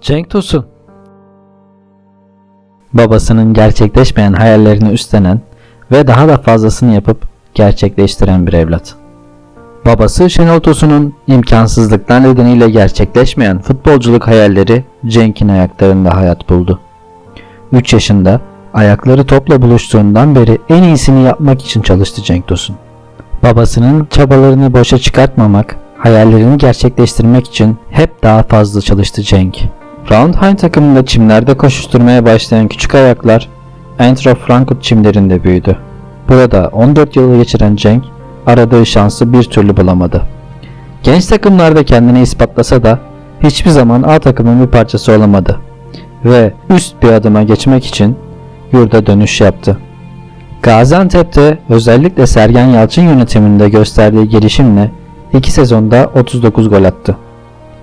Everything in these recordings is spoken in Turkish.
Cenk Tosun. Babasının gerçekleşmeyen hayallerini üstlenen ve daha da fazlasını yapıp gerçekleştiren bir evlat. Babası Şenol Tosun'un imkansızlıklar nedeniyle gerçekleşmeyen futbolculuk hayalleri Cenk'in ayaklarında hayat buldu. 3 yaşında ayakları topla buluştuğundan beri en iyisini yapmak için çalıştı Cenk Tosun. Babasının çabalarını boşa çıkartmamak, hayallerini gerçekleştirmek için hep daha fazla çalıştı Cenk. Roundheim takımında çimlerde koşuşturmaya başlayan küçük ayaklar Eintracht Frankfurt çimlerinde büyüdü. Burada 14 yılı geçiren Cenk aradığı şansı bir türlü bulamadı. Genç takımlarda kendini ispatlasa da hiçbir zaman A takımın bir parçası olamadı ve üst bir adıma geçmek için yurda dönüş yaptı. Gaziantep'te özellikle Sergen Yalçın yönetiminde gösterdiği gelişimle 2 sezonda 39 gol attı.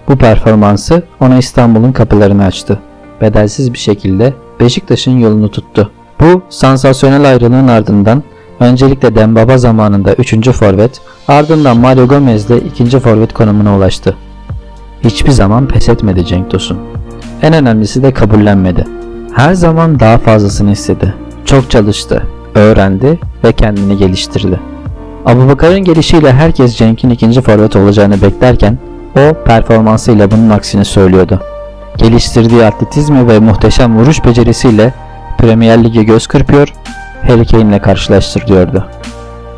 Bu performansı ona İstanbul'un kapılarını açtı. Bedelsiz bir şekilde Beşiktaş'ın yolunu tuttu. Bu sansasyonel ayrılığın ardından öncelikle Dembaba zamanında 3. forvet, ardından Mario Gomez'le 2. forvet konumuna ulaştı. Hiçbir zaman pes etmedi Cenk Tosun. En önemlisi de kabullenmedi. Her zaman daha fazlasını istedi. Çok çalıştı, öğrendi ve kendini geliştirdi. Abubakar'ın gelişiyle herkes Cenk'in ikinci forvet olacağını beklerken o performansıyla bunun aksini söylüyordu. Geliştirdiği atletizmi ve muhteşem vuruş becerisiyle Premier Lig'e göz kırpıyor, Harry Kane'le karşılaştırıyordu.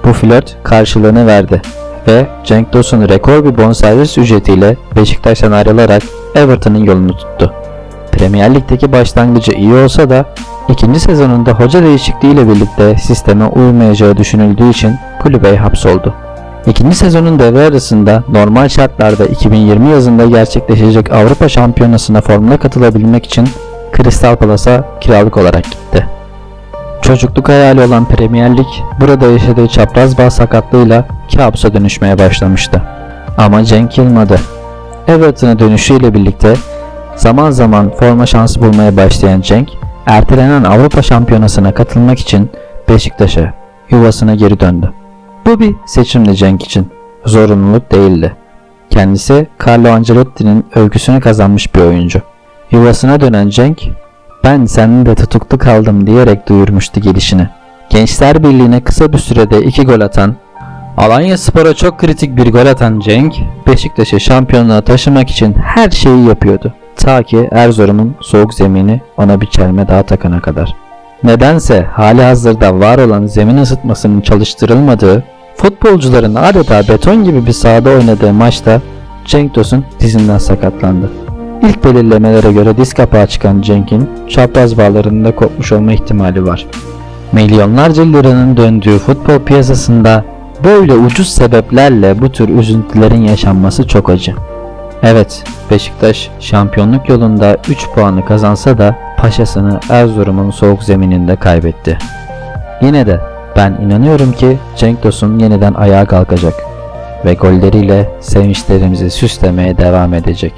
Bu flört karşılığını verdi ve Cenk Tosun rekor bir bonservis ücretiyle Beşiktaş'tan ayrılarak Everton'ın yolunu tuttu. Premier Lig'deki başlangıcı iyi olsa da ikinci sezonunda hoca değişikliğiyle birlikte sisteme uymayacağı düşünüldüğü için kulübe hapsoldu. İkinci sezonun devre arasında normal şartlarda 2020 yazında gerçekleşecek Avrupa Şampiyonası'na formuna katılabilmek için Crystal Palace'a kiralık olarak gitti. Çocukluk hayali olan Premier Lig burada yaşadığı çapraz bağ sakatlığıyla kabusa dönüşmeye başlamıştı. Ama Cenk yılmadı. Everton'a dönüşüyle birlikte zaman zaman forma şansı bulmaya başlayan Cenk, ertelenen Avrupa Şampiyonası'na katılmak için Beşiktaş'a, yuvasına geri döndü. Bu bir seçimdi Cenk için. Zorunluluk değildi. Kendisi Carlo Ancelotti'nin övgüsünü kazanmış bir oyuncu. Yuvasına dönen Cenk, ben senin de tutuklu kaldım diyerek duyurmuştu gelişini. Gençler Birliği'ne kısa bir sürede iki gol atan, Alanya Spor'a çok kritik bir gol atan Cenk, Beşiktaş'ı şampiyonluğa taşımak için her şeyi yapıyordu. Ta ki Erzurum'un soğuk zemini ona bir çelme daha takana kadar. Nedense hali hazırda var olan zemin ısıtmasının çalıştırılmadığı, futbolcuların adeta beton gibi bir sahada oynadığı maçta Cenk Tosun dizinden sakatlandı. İlk belirlemelere göre diz kapağı çıkan Cenk'in çapraz bağlarında kopmuş olma ihtimali var. Milyonlarca liranın döndüğü futbol piyasasında böyle ucuz sebeplerle bu tür üzüntülerin yaşanması çok acı. Evet, Beşiktaş şampiyonluk yolunda 3 puanı kazansa da paşasını Erzurum'un soğuk zemininde kaybetti. Yine de ben inanıyorum ki Cenk Tosun yeniden ayağa kalkacak ve golleriyle sevinçlerimizi süslemeye devam edecek.